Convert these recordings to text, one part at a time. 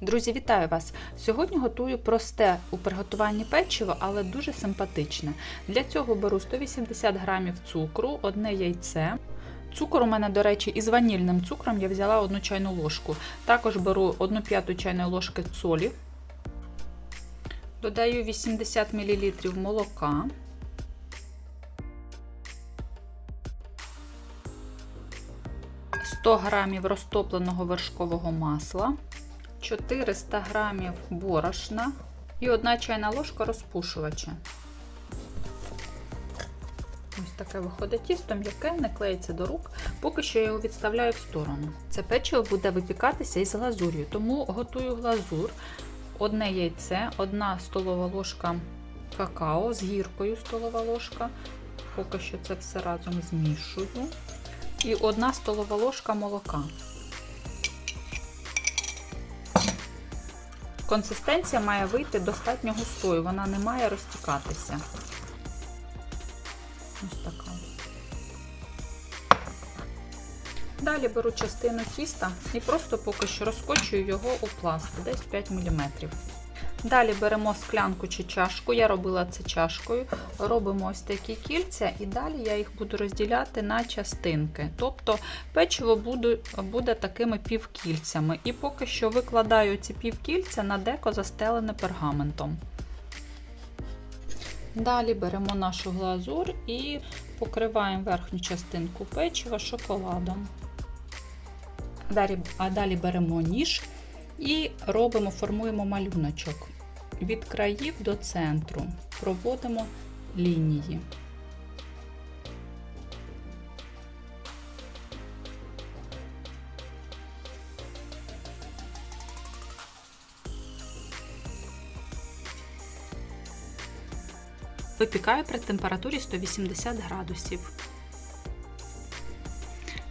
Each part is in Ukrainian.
Друзі, вітаю вас! Сьогодні готую просте у приготуванні печиво, але дуже симпатичне. Для цього беру 180 грамів цукру, одне яйце. Цукор у мене, до речі, із ванільним цукром я взяла одну чайну ложку. Також беру 1 п'яту чайної ложки солі. Додаю 80 мл молока. «100 грамів розтопленого вершкового масла, 400 грамів борошна і 1 чайна ложка розпушувача. Ось таке виходить тісто, м'яке, не клеїться до рук, поки що я його відставляю в сторону. Це печиво буде випікатися із глазур'ю, тому готую глазур, одне яйце, 1 столова ложка какао з гіркою столова ложка. Поки що це все разом змішую. І 1 столова ложка молока. Консистенція має вийти достатньо густою, вона не має розтікатися. Ось така. Далі беру частину тіста і просто поки що розкочую його у пласт, десь 5 мм. Далі беремо склянку чи чашку, я робила це чашкою, робимо ось такі кільця, і далі я їх буду розділяти на частинки. Тобто печиво буде, буде такими півкільцями. І поки що викладаю ці півкільця на деко застелене пергаментом. Далі беремо нашу глазур і покриваємо верхню частинку печива шоколадом. Далі, а далі беремо ніж і робимо, формуємо малюночок. Від країв до центру проводимо лінії. Випікаю при температурі 180 градусів.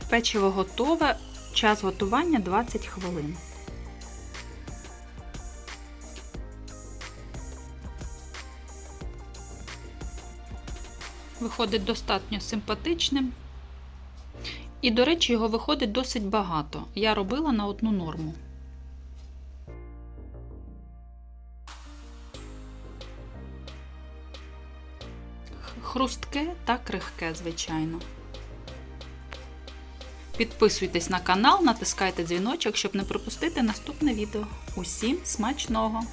Печиво готове. Час готування 20 хвилин. Виходить достатньо симпатичним. І, до речі, його виходить досить багато. Я робила на одну норму. Хрустке та крихке, звичайно. Підписуйтесь на канал, натискайте дзвіночок, щоб не пропустити наступне відео. Усім смачного!